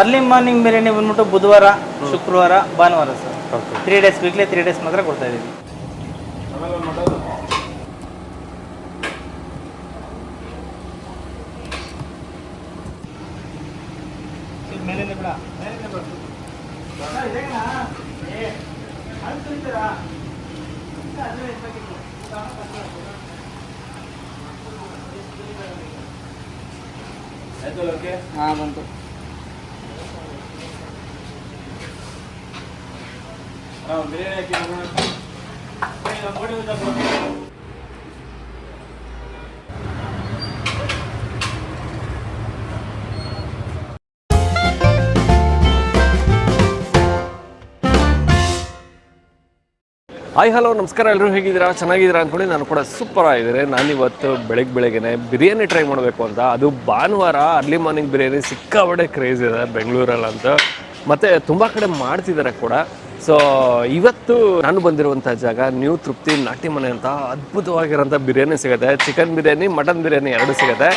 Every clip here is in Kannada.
ಅರ್ಲಿ ಮಾರ್ನಿಂಗ್ ಬಿರಿಯಾನಿ ಬಂದ್ಬಿಟ್ಟು ಬುಧವಾರ ಶುಕ್ರವಾರ ಭಾನುವಾರ sir. Three days weekly three days ಮಾತ್ರ ಕೊಡ್ತಾ ಇದ್ದೀವಿ. ಹಾಂ ಬಂತು. பிரியாணி ಹಾಯ್ ಹಲೋ ನಮಸ್ಕಾರ. ಎಲ್ಲರೂ ಹೇಗಿದ್ದೀರಾ? ಚೆನ್ನಾಗಿದ್ದೀರಾ ಅಂದ್ಕೊಂಡು ನಾನು ಕೂಡ ಸೂಪರ್ ನಾನು ನಾನಿವತ್ತು ಬೆಳಗ್ಗೆ ಬೆಳಗ್ಗೆನೆ ಬಿರಿಯಾನಿ ಟ್ರೈ ಮಾಡಬೇಕು ಅಂತ. ಅದು ಭಾನುವಾರ ಅರ್ಲಿ ಮಾರ್ನಿಂಗ್ ಬಿರಿಯಾನಿ ಸಿಕ್ಕಾಬಡೆ ಕ್ರೇಜ್ ಇದೆ ಬೆಂಗಳೂರಲ್ಲಂತ. ಮತ್ತು ತುಂಬ ಕಡೆ ಮಾಡ್ತಿದ್ದಾರೆ ಕೂಡ. ಸೊ ಇವತ್ತು ನಾನು ಬಂದಿರುವಂಥ ಜಾಗ ನ್ಯೂ ತೃಪ್ತಿ ನಾಟಿ ಮನೆ ಅಂತ ಅದ್ಭುತವಾಗಿರೋಂಥ ಬಿರಿಯಾನಿ ಸಿಗುತ್ತೆ. ಚಿಕನ್ ಬಿರಿಯಾನಿ ಮಟನ್ ಬಿರಿಯಾನಿ ಎರಡು ಸಿಗುತ್ತೆ.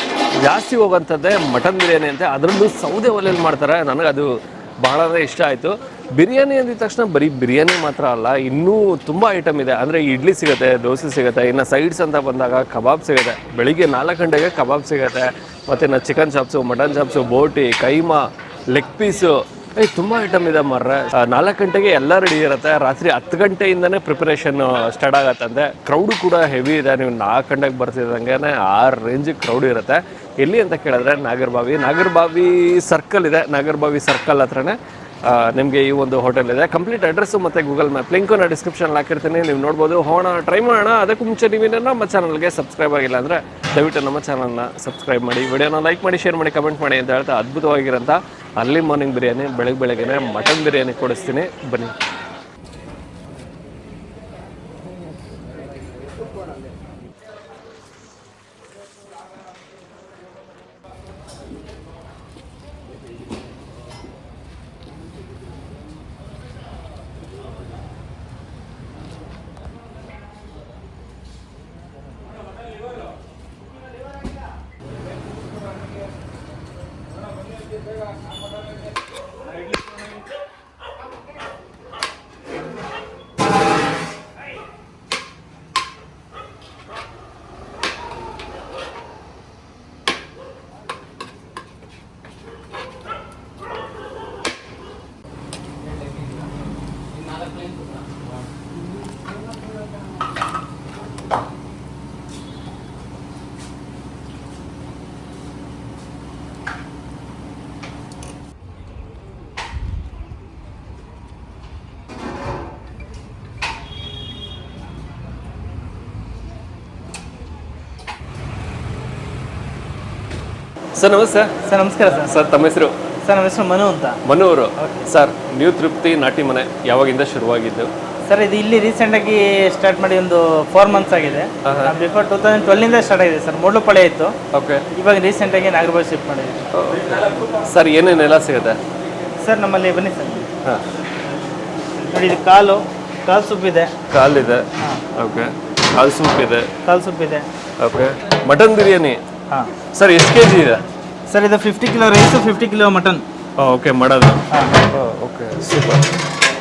ಜಾಸ್ತಿ ಹೋಗೋಂಥದ್ದೇ ಮಟನ್ ಬಿರಿಯಾನಿ ಅಂತ. ಅದರಲ್ಲೂ ಸೌದೆ ಒಲೆಯಲ್ಲಿ ಮಾಡ್ತಾರೆ. ನನಗೆ ಅದು ಬಹಳನೇ ಇಷ್ಟ ಆಯಿತು. ಬಿರಿಯಾನಿ ಅಂದಿದ ತಕ್ಷಣ ಬರೀ ಬಿರಿಯಾನಿ ಮಾತ್ರ ಅಲ್ಲ, ಇನ್ನೂ ತುಂಬ ಐಟಮ್ ಇದೆ. ಅಂದರೆ ಇಡ್ಲಿ ಸಿಗುತ್ತೆ, ದೋಸೆ ಸಿಗುತ್ತೆ, ಇನ್ನು ಸೈಡ್ಸ್ ಅಂತ ಬಂದಾಗ ಕಬಾಬ್ ಸಿಗುತ್ತೆ. ಬೆಳಿಗ್ಗೆ ನಾಲ್ಕು ಗಂಟೆಗೆ ಕಬಾಬ್ ಸಿಗುತ್ತೆ. ಮತ್ತು ಇನ್ನು ಚಿಕನ್ ಚಾಪ್ಸು ಮಟನ್ ಚಾಪ್ಸು ಬೋಟಿ, ಕೈಮಾ ಲೆಗ್ ಪೀಸು ಏ, ತುಂಬ ಐಟಮ್ ಇದೆ ಮಾರ್ರೆ. ನಾಲ್ಕು ಗಂಟೆಗೆ ಎಲ್ಲ ರೆಡಿ ಇರುತ್ತೆ. ರಾತ್ರಿ ಹತ್ತು ಗಂಟೆಯಿಂದನೇ ಪ್ರಿಪರೇಷನ್ ಸ್ಟಾರ್ಟ್ ಆಗತ್ತಂತೆ. ಕ್ರೌಡು ಕೂಡ ಹೆವಿ ಇದೆ. ನೀವು ನಾಲ್ಕು ಗಂಟೆಗೆ ಬರ್ತಿದ್ದಂಗೆ ಆರು ರೇಂಜಿಗೆ ಕ್ರೌಡ್ ಇರುತ್ತೆ. ಎಲ್ಲಿ ಅಂತ ಕೇಳಿದ್ರೆ ನಾಗರಬಾವಿ. ನಾಗರಬಾವಿ ಸರ್ಕಲ್ ಇದೆ. ನಾಗರಬಾವಿ ಸರ್ಕಲ್ ಹತ್ರನೇ. ನಿಮಗೆ ಈ ಒಂದು ಹೋಟೆಲ್ ಇದೆ. ಕಂಪ್ಲೀಟ್ ಅಡ್ರೆಸ್ಸು ಮತ್ತು ಗೂಗಲ್ ಮ್ಯಾಪ್ ಲಿಂಕು ಡಿಸ್ಕ್ರಿಪ್ಷನ್ ಹಾಕಿರ್ತೀನಿ, ನೀವು ನೋಡ್ಬೋದು. ಹೋಣ ಟ್ರೈ ಮಾಡೋಣ. ಅದಕ್ಕೂ ಮುಂಚೆ ನೀವೇನೋ ನಮ್ಮ ಚಾನಲ್ಗೆ ಸಬ್ಸ್ಕ್ರೈಬ್ ಆಗಿಲ್ಲ ಅಂದರೆ ದಯವಿಟ್ಟು ನಮ್ಮ ಚಾನಲ್ನ ಸಬ್ಸ್ಕ್ರೈಬ್ ಮಾಡಿ. ವಿಡಿಯೋನ ಲೈಕ್ ಮಾಡಿ ಶೇರ್ ಮಾಡಿ ಕಮೆಂಟ್ ಮಾಡಿ ಅಂತ ಹೇಳ್ತಾ ಅದ್ಭುತವಾಗಿರೋಂಥ ಅರ್ಲಿ ಮಾರ್ನಿಂಗ್ ಬಿರಿಯಾನಿ ಬೆಳಗ್ಗೆ ಬೆಳಗ್ಗೆನೆ ಮಟನ್ ಬಿರಿಯಾನಿ ಕೊಡಿಸ್ತೀನಿ. ಬನ್ನಿ. ಸರ್ ನಮಸ್ತೆ. ಸರ್ ನಮಸ್ಕಾರ ಸರ್. ಸರ್ ತಮ್ಮ ಹೆಸರು? ಸರ್ ನಮ್ಮ ಹೆಸರು ಮನು ಅಂತ. ಮನು ಅವರು. ಸರ್ ನ್ಯೂ ತೃಪ್ತಿ ನಾಟಿ ಮನೆ ಯಾವಾಗಿಂದ ಶುರುವಾಗಿದ್ದು? ಸರ್ ಇದು ಇಲ್ಲಿ ರೀಸೆಂಟಾಗಿ ಸ್ಟಾರ್ಟ್ ಮಾಡಿ ಒಂದು ಫೋರ್ ಮಂತ್ಸ್ ಆಗಿದೆ. ಬಿಫೋರ್ ಟೂ ತೌಸಂಡ್ ಇಂದ ಸ್ಟಾರ್ಟ್ ಆಗಿದೆ ಸರ್ ಮೂಡ್ಲುಪಾಳೆ ಇತ್ತು. ಓಕೆ. ಇವಾಗ ರೀಸೆಂಟಾಗಿ ನಾಗರಬಾವಿ ಶಿಫ್ಟ್ ಮಾಡಿದ್ವಿ. ಸರ್ ಏನೇನೆಲ್ಲ ಸಿಗುತ್ತೆ? ಸರ್ ನಮ್ಮಲ್ಲಿ ಬನ್ನಿ ಸರ್. ಹಾಂ. ನೋಡಿ ಇದು ಕಾಲು ಕಾಲು ಸೂಪ್ ಇದೆ. ಕಾಲಿದೆ. ಓಕೆ. ಕಾಲ್ ಸೂಪ್ ಇದೆ. ಕಾಲು ಸೂಪ್ ಇದೆ. ಓಕೆ. ಮಟನ್ ಬಿರಿಯಾನಿ? ಹಾಂ. ಸರ್ ಎಷ್ಟು ಕೆ ಜಿ ಇದೆ? ಸರ್ ಇದು fifty kilo rice fifty kilo mutton okay ಮಾಡೋದು. ಓಕೆ ಸೂಪರ್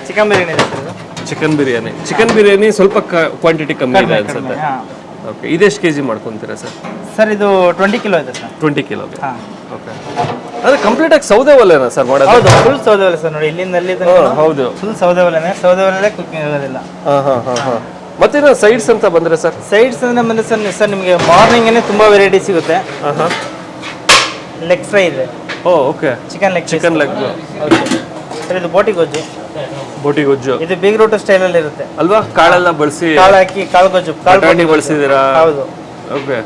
ಚಿಕನ್ ಬಿರಿಯಾನಿ ಇದೆ ಸರ್ ಇದು? ಚಿಕನ್ ಬಿರಿಯಾನಿ ಚಿಕನ್ ಬಿರಿಯಾನಿ ಸ್ವಲ್ಪ ಕ್ವಾಂಟಿಟಿ ಕಮ್ಮಿ ಇದೆ ಅನ್ಸುತ್ತೆ. ಹಾಂ. ಓಕೆ ಇದೆಷ್ಟು ಕೆ ಜಿ ಮಾಡ್ಕೊತೀರಾ ಸರ್? ಸರ್ ಇದು ಟ್ವೆಂಟಿ ಕಿಲೋ ಇದೆ ಸರ್. ಟ್ವೆಂಟಿ ಕಿಲೋ ಹಾಂ. ಓಕೆ ಅದು ಕಂಪ್ಲೀಟ್ ಆಗಿ ಸೌದೆ ಒಲೆನಾ ಸರ್ ಮಾಡೋದು? ಹೌದು ಫುಲ್ ಸೌದೆ ಒಲೆ ಸರ್ ನೋಡಿ ಇಲ್ಲಿಂದಲ್ಲಿ ಹೌದು. ಫುಲ್ ಸೌದೆ ಒಲೆನೇ. ಸೌದೆ ಒಲೆಲ್ಲೇ ಕುಕಿಂಗ್ ಆಗೋದಿಲ್ಲ. ಹಾಂ ಹಾಂ ಹಾಂ ಹಾಂ. ಮತ್ತೇನು ಸೈಡ್ಸ್ ಅಂತ ಬಂದರೆ ಸರ್ ಸೈಡ್ಸ್ ಅಂದರೆ ಬಂದ್ರೆ ಸರ್ ಸರ್ ನಿಮಗೆ ಮಾರ್ನಿಂಗೇ ತುಂಬ ವೆರೈಟಿ ಸಿಗುತ್ತೆ. ಲೆಗ್ ಫ್ರೈ ಇದೆ. ಓ okay chicken leg chicken leg okay sir ಇದು ಬೋಟಿ ಗೊಜ್ಜು. ಬೋಟಿ ಗೊಜ್ಜು. ಇದು ಬಿಗ್ ಸ್ಟೈಲ್ ಸ್ಟೈಲಲ್ಲಿ ಇರುತ್ತೆ. ಅಲ್ವಾ? ಕಾಳೆಲ್ಲ ಬಳಸಿ ಕಾಳು ಹಾಕಿ ಕಾಳು ಗೊಜ್ಜು ಕಾಳು ಬಳಸಿದ್ದೀರಾ? ಹೌದು. ಓಕೆ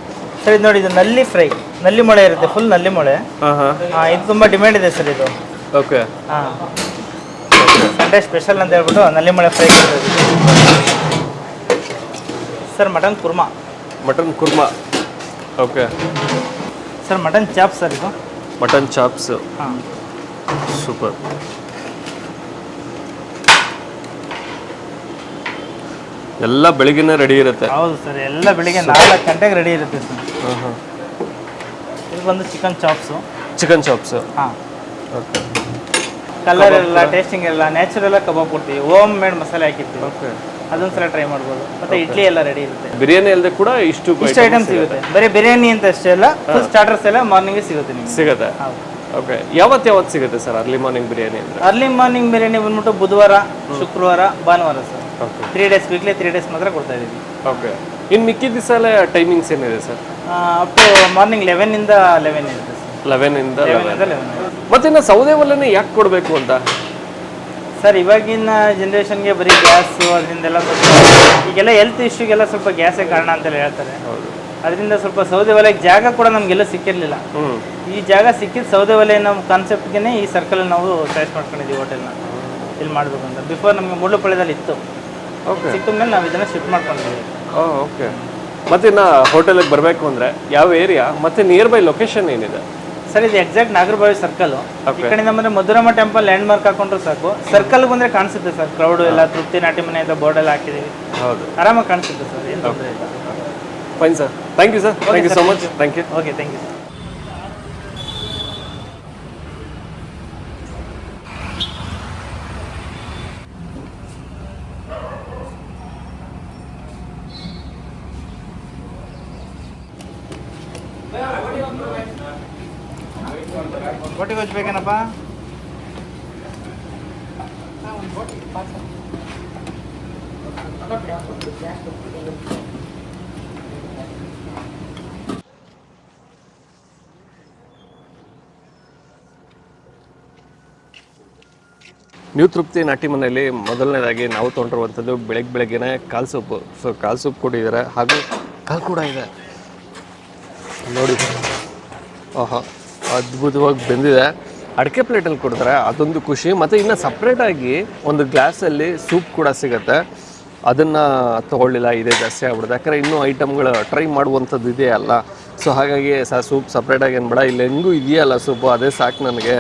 ಸರ್ ಇದು ನೋಡಿ ಇದು ನಲ್ಲಿ ಫ್ರೈ ನಲ್ಲಿ ಮೊಳೆ ಇರುತ್ತೆ ಫುಲ್ನಲ್ಲಿ ಮೊಳೆ. ಹಾಂ ಹಾಂ ಹಾಂ ಇದು ತುಂಬ ಡಿಮ್ಯಾಂಡ್ ಇದೆ ಸರ್ ಇದು. ಓಕೆ ಹಾಂ. ಸಂಡೇ ಸ್ಪೆಷಲ್ ಅಂತ ಹೇಳ್ಬಿಟ್ಟು ನಲ್ಲಿ ಮೊಳೆ fry sir mutton kurma. Mutton kurma. Okay. Sir mutton chop sir ಇದು. Mutton chops. ಹಾಂ. ಸೂಪರ್. ಎಲ್ಲ ಬೆಳಿಗ್ಗೆನೇ ರೆಡಿ ಇರುತ್ತೆ. ಹೌದು ಸರ್ ಎಲ್ಲ ಬೆಳಿಗ್ಗೆ ನಾಲ್ಕು ಗಂಟೆಗೆ ರೆಡಿ ಇರುತ್ತೆ ಸರ್. ಹಾಂ ಹಾಂ. ಇದು ಬಂದು ಚಿಕನ್ ಚಾಪ್ಸು ಚಿಕನ್ ಚಾಪ್ಸು ಹಾಂ. ಓಕೆ. ಕಲರ್ ಎಲ್ಲ ಟೇಸ್ಟಿಂಗ್ ಎಲ್ಲ ನ್ಯಾಚುರಲ್ ಕಬಾಬ್ ಕೊಡ್ತೀವಿ. ಹೋಮ್ ಮೇಡ್ ಮಸಾಲೆ ಹಾಕಿರ್ತೀವಿ. ಓಕೆ. ಅದೊಂದ್ಸಲ ಟ್ರೈ ಮಾಡ್ಬೋದು. ಮತ್ತೆ ಇಡ್ಲಿ ಎಲ್ಲ ರೆಡಿ ಇರುತ್ತೆ. ಬಿರಿಯಾನಿ ಅಲ್ಲದೆ ಕೂಡ ಇಷ್ಟು ಇಷ್ಟು ಐಟಮ್ ಸಿಗುತ್ತೆ. ಬರೀ ಬಿರಿಯಾನಿ ಅಂತ ಅಷ್ಟೇ ಅಲ್ಲ ಫುಲ್ ಸ್ಟಾರ್ಟರ್ಸ್ ಎಲ್ಲ ಮಾರ್ನಿಂಗ್ ಸಿಗುತ್ತೆ ನಿಮ್ಗೆ. ಸಿಗುತ್ತೆ. ಓಕೆ ಯಾವತ್ತು ಯಾವತ್ತು ಸಿಗುತ್ತೆ ಸರ್ ಅರ್ಲಿ ಮಾರ್ನಿಂಗ್ ಬಿರಿಯಾನಿ ಅಂದರೆ? ಅರ್ಲಿ ಮಾರ್ನಿಂಗ್ ಬಿರಿಯಾನಿ ಬಂದ್ಬಿಟ್ಟು ಬುಧವಾರ ಶುಕ್ರವಾರ ಭಾನುವಾರ sir three days weekly three days ಮಾತ್ರ ಕೊಡ್ತಾ ಇದ್ದೀವಿ. ಓಕೆ ಇನ್ನು ಮಿಕ್ಕಿದ ದಿವಸ ಎಲ್ಲ ಟೈಮಿಂಗ್ಸ್ ಏನಿದೆ ಸರ್ ಅಪ್ ಟು ಮಾರ್ನಿಂಗ್ ಲೆವೆನ್ನಿಂದ ಲೆವೆನ್ ಇರುತ್ತೆ ಸರ್ ಇಂದ ಲೆವೆನಿಂದ ಲೆವೆನ್ ಮತ್ತೆ ಇನ್ನು ಸೌದೆ ಒಲೆನೇ ಯಾಕೆ ಕೊಡಬೇಕು ಅಂತ? ಸರ್ ಇವಾಗಿನ ಜನ್ರೇಷನ್ಗೆ ಬರೀ ಗ್ಯಾಸು ಅದರಿಂದೆಲ್ಲ ಸ್ವಲ್ಪ ಈಗೆಲ್ಲ ಹೆಲ್ತ್ ಇಶ್ಯೂಗೆಲ್ಲ ಸ್ವಲ್ಪ ಗ್ಯಾಸೇ ಕಾರಣ ಅಂತ ಹೇಳ್ತಾರೆ. ಅದರಿಂದ ಸ್ವಲ್ಪ ಸೌದೆ ಒಲೆಗೆ ಜಾಗ ಕೂಡ ನಮಗೆಲ್ಲ ಸಿಕ್ಕಿರಲಿಲ್ಲ. ಈ ಜಾಗ ಸಿಕ್ಕಿದ ಸೌದೆ ಒಲೆ ನಮ್ಮ ಕಾನ್ಸೆಪ್ಟ್ಗೆ ಈ ಸರ್ಕಲ್ ನಾವು ಚಾಯ್ಸ್ ಮಾಡ್ಕೊಂಡಿದ್ದೀವಿ ಹೋಟೆಲ್ನ ಇಲ್ಲಿ ಮಾಡಬೇಕು ಅಂತ. ಬಿಫೋರ್ ನಮಗೆ ಮುಳ್ಳುಪಳ್ಯದಲ್ಲಿ ಇತ್ತು. ಓಕೆ ಸಿಕ್ಕ ಮೇಲೆ ನಾವು ಇದನ್ನು ಶಿಫ್ಟ್ ಮಾಡ್ಕೊಂಡಿದ್ದೀವಿ ಓಕೆ ಮತ್ತೆ ಇನ್ನು ಹೋಟೆಲಿಗೆ ಬರಬೇಕು ಅಂದರೆ ಯಾವ ಏರಿಯಾ ಮತ್ತು ನಿಯರ್ ಬೈ ಲೊಕೇಶನ್ ಏನಿದೆ? ಸರ್ ಇದು ಎಕ್ಸಾಕ್ಟ್ ನಾಗರಬಾವಿ ಸರ್ಕಲ್ ಈ ಕಡೆಯಿಂದ ಬಂದ್ರೆ ಮಧುರಮ್ಮ ಟೆಂಪಲ್ ಲ್ಯಾಂಡ್ ಮಾರ್ಕ್ ಹಾಕೊಂಡ್ರು ಸಾಕು. ಸರ್ಕಲ್ ಬಂದ್ರೆ ಕಾಣಿಸುತ್ತೆ ಸರ್ ಕ್ರೌಡ್ ಎಲ್ಲ ತೃಪ್ತಿ ನಾಟಿ ಮನೆ ಅಂತ ಬೋರ್ಡ್ ಎಲ್ಲ ಹಾಕಿದೀವಿ ಹೌದು. ಆರಾಮಾಗಿ ಕಾಣಿಸುತ್ತೆ ಸರ್ ಏನು ತೊಂದರೆ ಇಲ್ಲ. Fine sir thank you sir thank you so much thank you okay thank you new Trupti Nati ಮನೆಯಲ್ಲಿ ಮೊದಲನೇದಾಗಿ ನಾವು ತೊಗೊಂಡಿರುವಂಥದ್ದು ಬೆಳಗ್ಗೆ ಬೆಳಗ್ಗೆನೆ ಕಾಲು ಸೊಪ್ಪು. ಸೊ ಕಾಲು ಸೊಪ್ಪು ಕೊಟ್ಟಿದ್ದಾರೆ ಹಾಗೂ ಕಾಲು ಕೂಡ ಇದೆ. ನೋಡಿ. ಆಹಾ, ಅದ್ಭುತವಾಗಿ ಬೆಂದಿದೆ. ಅಡಿಕೆ ಪ್ಲೇಟಲ್ಲಿ ಕೊಡ್ತಾರೆ ಅದೊಂದು ಖುಷಿ. ಮತ್ತು ಇನ್ನು ಸಪ್ರೇಟಾಗಿ ಒಂದು ಗ್ಲಾಸಲ್ಲಿ ಸೂಪ್ ಕೂಡ ಸಿಗುತ್ತೆ. ಅದನ್ನು ತೊಗೊಳ್ಳಿಲ್ಲ, ಇದೇ ಜಾಸ್ತಿ ಆಗ್ಬಿಡುತ್ತೆ. ಯಾಕಂದರೆ ಇನ್ನೂ ಐಟಮ್ಗಳು ಟ್ರೈ ಮಾಡುವಂಥದ್ದು ಇದೆಯಲ್ಲ ಸೊ ಹಾಗಾಗಿ ಸೂಪ್ ಸಪ್ರೇಟಾಗಿ ಏನು ಬೇಡ. ಇಲ್ಲಿ ಹೆಂಗೂ ಇದೆಯಲ್ಲ ಸೂಪು ಅದೇ ಸಾಕು ನನಗೆ.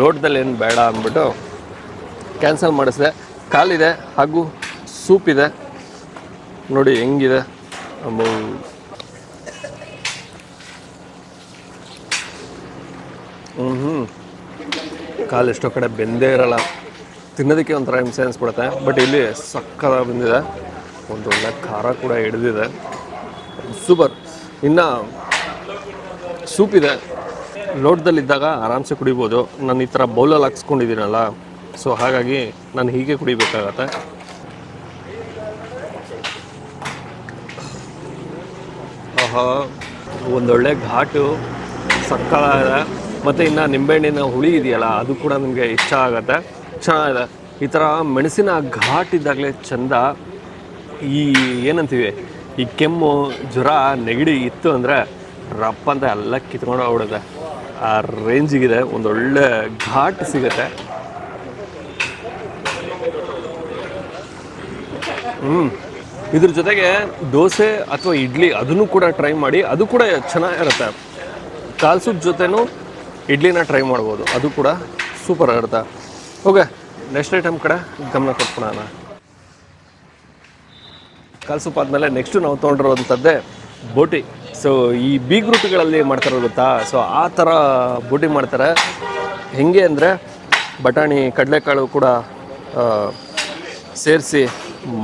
ಲೋಟದಲ್ಲಿ ಏನು ಬೇಡ ಅಂದ್ಬಿಟ್ಟು ಕ್ಯಾನ್ಸಲ್ ಮಾಡಿಸಿದೆ. ಕಾಲಿದೆ, ಹಾಗೂ ಸೂಪ್ ಇದೆ. ನೋಡಿ ಹೆಂಗಿದೆ. ಹ್ಞೂ ಹ್ಞೂ ಕಾಲು ಎಷ್ಟೋ ಕಡೆ ಬೆಂದೇ ಇರಲ್ಲ. ತಿನ್ನೋದಕ್ಕೆ ಒಂಥರ ಹಿಂಸೆ ಅನಿಸ್ಬಿಡುತ್ತೆ. ಬಟ್ ಇಲ್ಲಿ ಸಕ್ಕದ ಬಂದಿದೆ. ಒಂದು ಒಳ್ಳೆ ಖಾರ ಕೂಡ ಹಿಡಿದಿದೆ. ಸೂಪರ್ ಇನ್ನು ಸೂಪ್ ಇದೆ. ಲೋಟದಲ್ಲಿದ್ದಾಗ ಆರಾಮ್ಸೆ ಕುಡಿಬೋದು. ನಾನು ಈ ಥರ ಬೌಲಲ್ಲಿ ಹಾಕ್ಸ್ಕೊಂಡಿದ್ದೀನಲ್ಲ. ಸೊ ಹಾಗಾಗಿ ನಾನು ಹೀಗೆ ಕುಡಿಬೇಕಾಗತ್ತೆ. ಆಹಾ, ಒಂದೊಳ್ಳೆ ಘಾಟು. ಸಕ್ಕತ್ತಾಗಿದೆ. ಮತ್ತು ಇನ್ನು ನಿಂಬೆಹಣ್ಣಿನ ಹುಳಿ ಇದೆಯಲ್ಲ, ಅದು ಕೂಡ ನಿಮಗೆ ಇಷ್ಟ ಆಗುತ್ತೆ. ಚೆನ್ನಾಗಿದೆ. ಈ ಥರ ಮೆಣಸಿನ ಘಾಟ್ ಇದ್ದಾಗಲೇ ಚಂದ. ಈ ಏನಂತೀವಿ, ಈ ಕೆಮ್ಮು, ಜ್ವರ, ನೆಗಡಿ ಇತ್ತು ಅಂದರೆ ರಪ್ಪ ಅಂತ ಎಲ್ಲ ಕಿತ್ಕೊಂಡು ಹೋಗ್ಬಿಡುತ್ತೆ. ಆ ರೇಂಜಿಗಿದೆ, ಒಂದೊಳ್ಳೆ ಘಾಟ್ ಸಿಗುತ್ತೆ. ಹ್ಞೂ ಇದ್ರ ಜೊತೆಗೆ ದೋಸೆ ಅಥವಾ ಇಡ್ಲಿ ಅದನ್ನು ಕೂಡ ಟ್ರೈ ಮಾಡಿ, ಅದು ಕೂಡ ಚೆನ್ನಾಗಿರುತ್ತೆ. ಕಾಲ್ಸೂಪ್ ಜೊತೆನೂ ಇಡ್ಲಿನ ಟ್ರೈ ಮಾಡ್ಬೋದು. ಅದು ಕೂಡ ಸೂಪರ್ ಆಗಿರುತ್ತೆ ಓಕೆ ನೆಕ್ಸ್ಟ್ ಐಟಮ್ ಕಡೆ ಗಮನ ಕೊಟ್ಬಿಡೋಣ. ಕಾಲ್ ಸೂಪ್ ಆದಮೇಲೆ ನೆಕ್ಸ್ಟು ನಾವು ತೊಗೊಂಡಿರುವಂಥದ್ದೇ ಬೋಟಿ. ಸೊ ಈ ಬೀಗ್ ಗ್ರೂಪ್ಗಳಲ್ಲಿ ಮಾಡ್ತಾರೆ ಗೊತ್ತಾ? ಸೊ ಆ ಥರ ಬೋಟಿ ಮಾಡ್ತಾರೆ. ಹೆಂಗೆ ಅಂದರೆ ಬಟಾಣಿ, ಕಡಲೆಕಾಳು ಕೂಡ ಸೇರಿಸಿ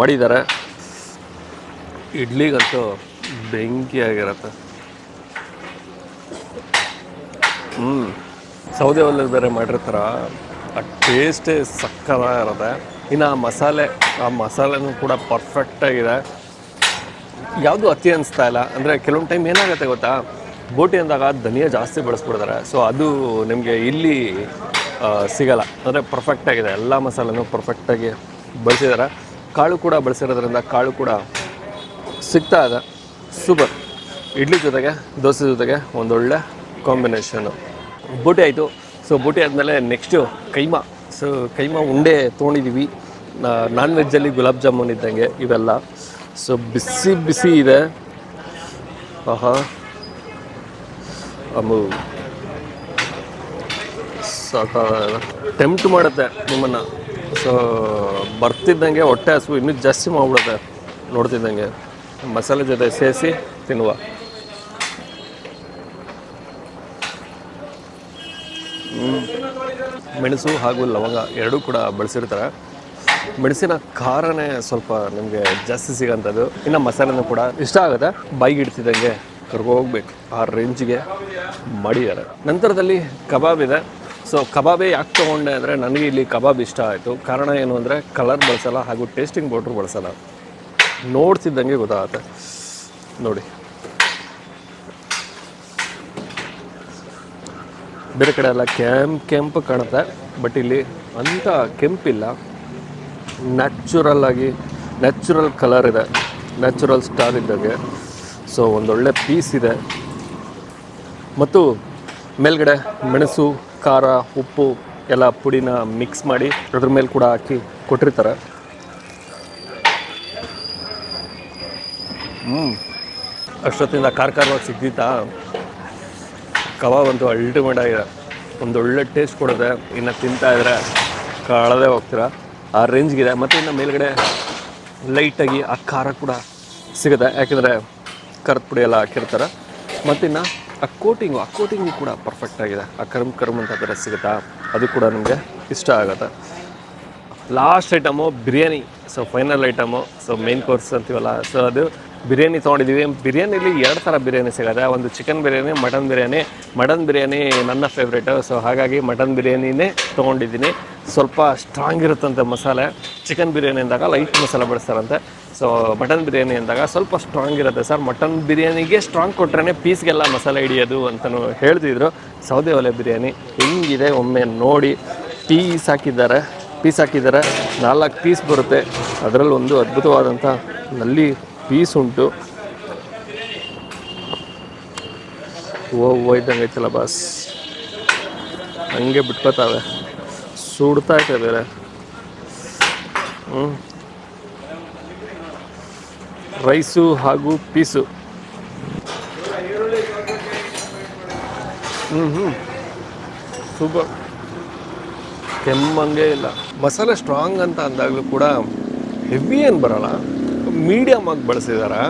ಮಾಡಿದ್ದಾರೆ. ಇಡ್ಲಿಗಂತೂ ಬೆಂಕಿಯಾಗಿರುತ್ತೆ ಹ್ಞೂ ಸೌದೆ ಒಲೆಗೆ ಬೇರೆ ಮಾಡಿರ್ತಾರ, ಆ ಟೇಸ್ಟೇ ಸಕ್ಕತ್ತಾಗಿರುತ್ತೆ ಇನ್ನು ಆ ಮಸಾಲೆ, ಆ ಮಸಾಲೆನೂ ಕೂಡ ಪರ್ಫೆಕ್ಟಾಗಿದೆ ಯಾವುದು ಅತಿ ಅನಿಸ್ತಾ ಇಲ್ಲ, ಅಂದರೆ ಕೆಲವೊಂದು ಟೈಮ್ ಏನಾಗುತ್ತೆ ಗೊತ್ತಾ? ಬೋಟಿ ಅಂದಾಗ ಧನಿಯಾ ಜಾಸ್ತಿ ಬಳಸ್ಬಿಡ್ತಾರೆ. ಸೊ ಅದು ನಿಮಗೆ ಇಲ್ಲಿ ಸಿಗಲ್ಲ. ಅಂದರೆ ಪರ್ಫೆಕ್ಟಾಗಿದೆ ಎಲ್ಲ ಮಸಾಲೆನೂ ಪರ್ಫೆಕ್ಟಾಗಿ ಬಳಸಿದ್ದಾರೆ. ಕಾಳು ಕೂಡ ಬಳಸಿರೋದ್ರಿಂದ ಕಾಳು ಕೂಡ ಸಿಗ್ತಾ ಇದೆ. ಸೂಪರ್ ಇಡ್ಲಿ ಜೊತೆಗೆ, ದೋಸೆ ಜೊತೆಗೆ ಒಂದೊಳ್ಳೆ ಕಾಂಬಿನೇಷನು ಬೋಟಿ ಆಯಿತು. ಸೊ ಬೂಟಿ ಆದಮೇಲೆ ನೆಕ್ಸ್ಟು ಕೈಮಾ. ಸೊ ಕೈಮಾ ಉಂಡೆ ತೊಗೊಂಡಿದ್ದೀವಿ ನಾನ್ ವೆಜ್ಜಲ್ಲಿ ಗುಲಾಬ್ ಜಾಮೂನ್ ಇದ್ದಂಗೆ ಇವೆಲ್ಲ. ಸೊ ಬಿಸಿ ಬಿಸಿ ಇದೆ. ಆಹಾ. ಸಾಕ. ಟೆಂಪ್ಟ್ ಮಾಡುತ್ತೆ ನಿಮ್ಮನ್ನು. ಸೊ ಬರ್ತಿದ್ದಂಗೆ ಹೊಟ್ಟೆ ಹಸು ಇನ್ನೂ ಜಾಸ್ತಿ ಮಾಡ್ಬಿಡುತ್ತೆ ನೋಡ್ತಿದ್ದಂಗೆ. ಮಸಾಲೆ ಜೊತೆ ಸೇರಿಸಿ ತಿನ್ನುವ. ಮೆಣಸು ಹಾಗೂ ಲವಂಗ ಎರಡೂ ಕೂಡ ಬಳಸಿರ್ತಾರೆ. ಮೆಣಸಿನ ಖಾರನೇ ಸ್ವಲ್ಪ ನಿಮಗೆ ಜಾಸ್ತಿ ಸಿಗೋಂಥದ್ದು ಇನ್ನು ಮಸಾಲೆನೂ ಕೂಡ ಇಷ್ಟ ಆಗುತ್ತೆ. ಬಾಯಿಗೆ ಇಡ್ತಿದ್ದಂಗೆ ಕರ್ಗೋಗ್ಬೇಕು ಆ ರೇಂಜಿಗೆ ಮಾಡಿದ್ದಾರೆ. ನಂತರದಲ್ಲಿ ಕಬಾಬ್ ಇದೆ. ಸೊ, ಕಬಾಬೇ ಯಾಕೆ ತೊಗೊಂಡೆ ಅಂದರೆ ನನಗೆ ಇಲ್ಲಿ ಕಬಾಬ್ ಇಷ್ಟ ಆಯಿತು. ಕಾರಣ ಏನು ಅಂದರೆ ಕಲರ್ ಬಳಸಲ್ಲ ಹಾಗೂ ಟೇಸ್ಟಿಂಗ್ ಪೌಡ್ರ್ ಬಳಸಲ್ಲ. ನೋಡ್ತಿದ್ದಂಗೆ ಗೊತ್ತಾಗುತ್ತೆ. ನೋಡಿ. ಬೇರೆ ಕಡೆ ಎಲ್ಲ ಕೆಂಪು ಕೆಂಪು ಕಾಣುತ್ತೆ. ಬಟ್ ಇಲ್ಲಿ ಅಂಥ ಕೆಂಪಿಲ್ಲ. ನ್ಯಾಚುರಲ್ ಆಗಿ ನ್ಯಾಚುರಲ್ ಕಲರ್ ಇದೆ. ನ್ಯಾಚುರಲ್ ಸ್ಟಾರ್ ಇದ್ದಾಗೆ. ಸೊ ಒಂದೊಳ್ಳೆ ಪೀಸ್ ಇದೆ. ಮತ್ತು ಮೇಲ್ಗಡೆ ಮೆಣಸು, ಖಾರ, ಉಪ್ಪು, ಎಲ್ಲ ಪುಡಿನ ಮಿಕ್ಸ್ ಮಾಡಿ ಅದ್ರ ಮೇಲೆ ಕೂಡ ಹಾಕಿ ಕೊಟ್ಟಿರ್ತಾರೆ. ಹ್ಞೂ ಅಷ್ಟೊತ್ತಿಂದ ಖಾರ ಖಾರವಾಗಿ ಸಿಗ್ತಿತ್ತಾ ಕಬಾಬ್ ಅಂತೂ ಅಲ್ಟಿಮೇಟ್ ಆಗಿದೆ. ಒಂದು ಒಳ್ಳೆ ಟೇಸ್ಟ್ ಕೊಡುತ್ತೆ. ಇನ್ನು ತಿಂತಾ ಇದ್ರೆ ಕಳದೇ ಹೋಗ್ತೀರಾ? ಆ ರೇಂಜ್ಗಿದೆ ಮತ್ತು ಇನ್ನು ಮೇಲ್ಗಡೆ ಲೈಟಾಗಿ ಆ ಖಾರ ಕೂಡ ಸಿಗುತ್ತೆ. ಯಾಕೆಂದರೆ ಕರ್ದ ಪುಡಿ ಎಲ್ಲ ಹಾಕಿರ್ತಾರೆ. ಮತ್ತಿನ್ನು ಆ ಕೋಟಿಂಗು ಆ ಕೋಟಿಂಗು ಕೂಡ ಪರ್ಫೆಕ್ಟ್ ಆಗಿದೆ. ಆ ಕರ್ಮ್ ಕರ್ಮ್ ಅಂತ ಥರ ಸಿಗುತ್ತಾ? ಅದು ಕೂಡ ನಮಗೆ ಇಷ್ಟ ಆಗುತ್ತೆ. Last item biryani. So final item so main course ಅಂತೀವಲ್ಲ? ಸೊ ಅದು ಬಿರಿಯಾನಿ ತೊಗೊಂಡಿದ್ದೀವಿ ಬಿರಿಯಾನಿಲಿ ಎರಡು ಥರ ಬಿರಿಯಾನಿ ಸಿಗುತ್ತೆ. ಒಂದು chicken biryani mutton biryani. Mutton biryani ನನ್ನ ಫೇವ್ರೇಟು ಸೊ ಹಾಗಾಗಿ ಮಟನ್ ಬಿರಿಯಾನಿನೇ ತೊಗೊಂಡಿದ್ದೀನಿ. ಸ್ವಲ್ಪ ಸ್ಟ್ರಾಂಗ್ ಇರುತ್ತಂತೆ ಮಸಾಲೆ. ಚಿಕನ್ ಬಿರಿಯಾನಿ ಅಂದಾಗ ಲೈಟ್ ಮಸಾಲೆ ಬಳಸ್ತಾರಂತೆ. ಸೊ ಮಟನ್ ಬಿರಿಯಾನಿ ಅಂದಾಗ ಸ್ವಲ್ಪ ಸ್ಟ್ರಾಂಗ್ ಇರುತ್ತೆ ಸರ್ ಮಟನ್ ಬಿರಿಯಾನಿಗೆ ಸ್ಟ್ರಾಂಗ್ ಕೊಟ್ರೇ ಪೀಸ್ಗೆಲ್ಲ ಮಸಾಲೆ ಹಿಡಿಯೋದು ಅಂತಲೂ ಹೇಳ್ತಿದ್ರು. ಸೌದೆ ಒಲೆ ಬಿರಿಯಾನಿ ಹೆಂಗಿದೆ ಒಮ್ಮೆ ನೋಡಿ. ಪೀಸ್ ಹಾಕಿದ್ದಾರೆ. ಪೀಸ್ ಹಾಕಿದ್ದಾರೆ. ನಾಲ್ಕು ಪೀಸ್ ಬರುತ್ತೆ. ಅದರಲ್ಲಿ ಒಂದು ಅದ್ಭುತವಾದಂಥ ನಲ್ಲಿ ಪೀಸ್ ಉಂಟು. ಓ ಇದ್ದಂಗೆ ಐತಲ್ಲ ಬಾಸ್ ಹಂಗೆ ಬಿಟ್ಕೋತಾವೆ. ಸುಡ್ತಾ ಐತೆ ಬೇರೆ. ಹ್ಞೂ ರೈಸು ಹಾಗೂ ಪೀಸು. ಹ್ಞೂ ಹ್ಞೂ ಸೂಪರ್. ಕೆಮ್ಮಂಗೆ ಇಲ್ಲ. ಮಸಾಲೆ ಸ್ಟ್ರಾಂಗ್ ಅಂತ ಅಂದಾಗಲೂ ಕೂಡ ಹೆವಿ ಏನು ಬರೋಲ್ಲ. ಮೀಡಿಯಮ್ ಆಗಿ ಬಳಸಿದಾರೆ.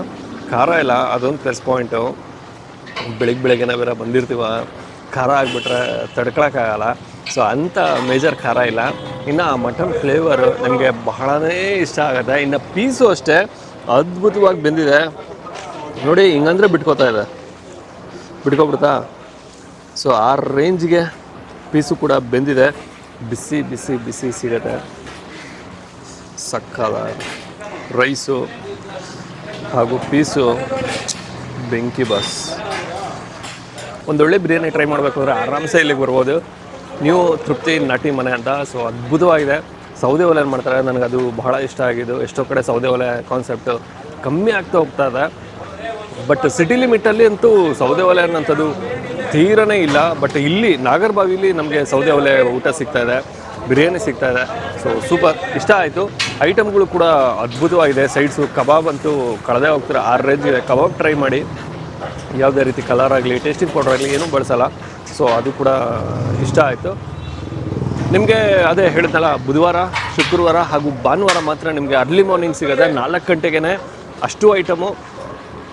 ಖಾರ ಇಲ್ಲ, ಅದೊಂದು ಪ್ಲಸ್ ಪಾಯಿಂಟು ಬೆಳಿಗ್ಗೆ ಬೆಳಗ್ಗೆ ನಾವೆಲ್ಲ ಬಂದಿರ್ತೀವ, ಖಾರ ಆಗಿಬಿಟ್ರೆ ತಡ್ಕೊಳಕ್ಕಾಗಲ್ಲ ಸೊ ಅಂಥ ಮೇಜರ್ ಖಾರ ಇಲ್ಲ. ಇನ್ನು ಆ ಮಟನ್ ಫ್ಲೇವರು ನನಗೆ ಬಹಳನೇ ಇಷ್ಟ ಆಗುತ್ತೆ. ಇನ್ನು ಪೀಸು ಅಷ್ಟೇ ಅದ್ಭುತವಾಗಿ ಬೆಂದಿದೆ. ನೋಡಿ, ಹಿಂಗಂದ್ರೆ ಬಿಟ್ಕೋತಾ ಇದೆ. ಬಿಟ್ಕೊಬಿಡ್ತಾ? ಸೊ ಆ ರೇಂಜ್ಗೆ ಪೀಸು ಕೂಡ ಬೆಂದಿದೆ. ಬಿಸಿ ಬಿಸಿ ಬಿಸಿ ಸಿಗುತ್ತೆ. ಸಕ್ಕದ ರೈಸು ಹಾಗೂ ಪೀಸು ಬೆಂಕಿ ಬಸ್. ಒಂದೊಳ್ಳೆ ಬಿರಿಯಾನಿ ಟ್ರೈ ಮಾಡಬೇಕು ಅಂದರೆ ಆರಾಮ್ಸೆ ಇಲ್ಲಿಗೆ ಬರ್ಬೋದು. ನೀವು ತೃಪ್ತಿ ನಾಟಿ ಮನೆ ಅಂತ. ಸೊ ಅದ್ಭುತವಾಗಿದೆ. ಸೌದೆ ಒಲೆ ಮಾಡ್ತಾರೆ. ನನಗೆ ಅದು ಬಹಳ ಇಷ್ಟ ಆಗಿದ್ದು. ಎಷ್ಟೋ ಕಡೆ ಸೌದೆ ಒಲೆ ಕಾನ್ಸೆಪ್ಟು ಕಮ್ಮಿ ಆಗ್ತಾ ಹೋಗ್ತಾ ಇದೆ. ಬಟ್ ಸಿಟಿ ಲಿಮಿಟಲ್ಲಿ ಅಂತೂ ಸೌದೆ ಒಲೆ ಅನ್ನೋಂಥದ್ದು ತೀರನೇ ಇಲ್ಲ. ಬಟ್ ಇಲ್ಲಿ, ನಾಗರಬಾವಿಲಿ ನಮಗೆ ಸೌದೆ ಒಲೆ ಊಟ ಸಿಗ್ತಾ ಇದೆ. ಬಿರಿಯಾನಿ ಸಿಗ್ತಾ ಇದೆ. ಸೊ ಸೂಪರ್ ಇಷ್ಟ ಆಯಿತು. ಐಟಮ್ಗಳು ಕೂಡ ಅದ್ಭುತವಾಗಿದೆ. ಸೈಡ್ಸು ಕಬಾಬ್ ಅಂತೂ ಕಳೆದೇ ಹೋಗ್ತಾರೆ. ಆರು ರೇಂಜ್ ಇದೆ. ಕಬಾಬ್ ಟ್ರೈ ಮಾಡಿ. ಯಾವುದೇ ರೀತಿ ಕಲರ್ ಆಗಲಿ ಟೇಸ್ಟಿಂಗ್ ಪೌಡರ್ ಆಗಲಿ ಏನೂ ಬಳಸಲ್ಲ. ಸೊ ಅದು ಕೂಡ ಇಷ್ಟ ಆಯಿತು. ನಿಮಗೆ ಅದೇ ಹೇಳಿದ್ನಲ್ಲ, ಬುಧವಾರ, ಶುಕ್ರವಾರ ಹಾಗೂ ಭಾನುವಾರ ಮಾತ್ರ ನಿಮಗೆ ಅರ್ಲಿ ಮಾರ್ನಿಂಗ್ ಸಿಗುತ್ತೆ. ನಾಲ್ಕು ಗಂಟೆಗೆ ಅಷ್ಟು ಐಟಮು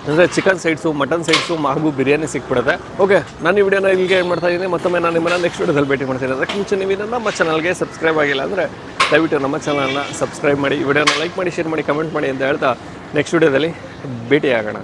ಅಂದರೆ ಚಿಕನ್ ಸೈಡ್ಸು ಮಟನ್ ಸೈಡ್ಸು ಹಾಗೂ ಬಿರಿಯಾನಿ ಸಿಕ್ಬಿಡುತ್ತೆ. ಓಕೆ ನಾನು ಈ ವಿಡಿಯೋನ ಇಲ್ಲಿಗೆ ಏನು ಮಾಡ್ತಾ ಇದ್ದೀನಿ. ಮತ್ತೊಮ್ಮೆ ನಾನು ನಿಮ್ಮನ್ನ ನೆಕ್ಸ್ಟ್ ವಿಡಿಯೋದಲ್ಲಿ ಭೇಟಿ ಮಾಡ್ತೀನಿ. ಅದಕ್ಕೆ ಮುಂಚೆ ನೀವು ಇದನ್ನು ನಮ್ಮ ಚಾನಲ್ಗೆ ಸಬ್ಸ್ಕ್ರೈಬ್ ಆಗಿಲ್ಲ ಅಂದರೆ ದಯವಿಟ್ಟು ನಮ್ಮ ಚಾನಲ್ನ ಸಬ್ಸ್ಕ್ರೈಬ್ ಮಾಡಿ ವಿಡಿಯೋನ ಲೈಕ್ ಮಾಡಿ ಶೇರ್ ಮಾಡಿ ಕಮೆಂಟ್ ಮಾಡಿ ಅಂತ ಹೇಳ್ತಾ ನೆಕ್ಸ್ಟ್ ವಿಡಿಯೋದಲ್ಲಿ ಭೇಟಿ ಆಗೋಣ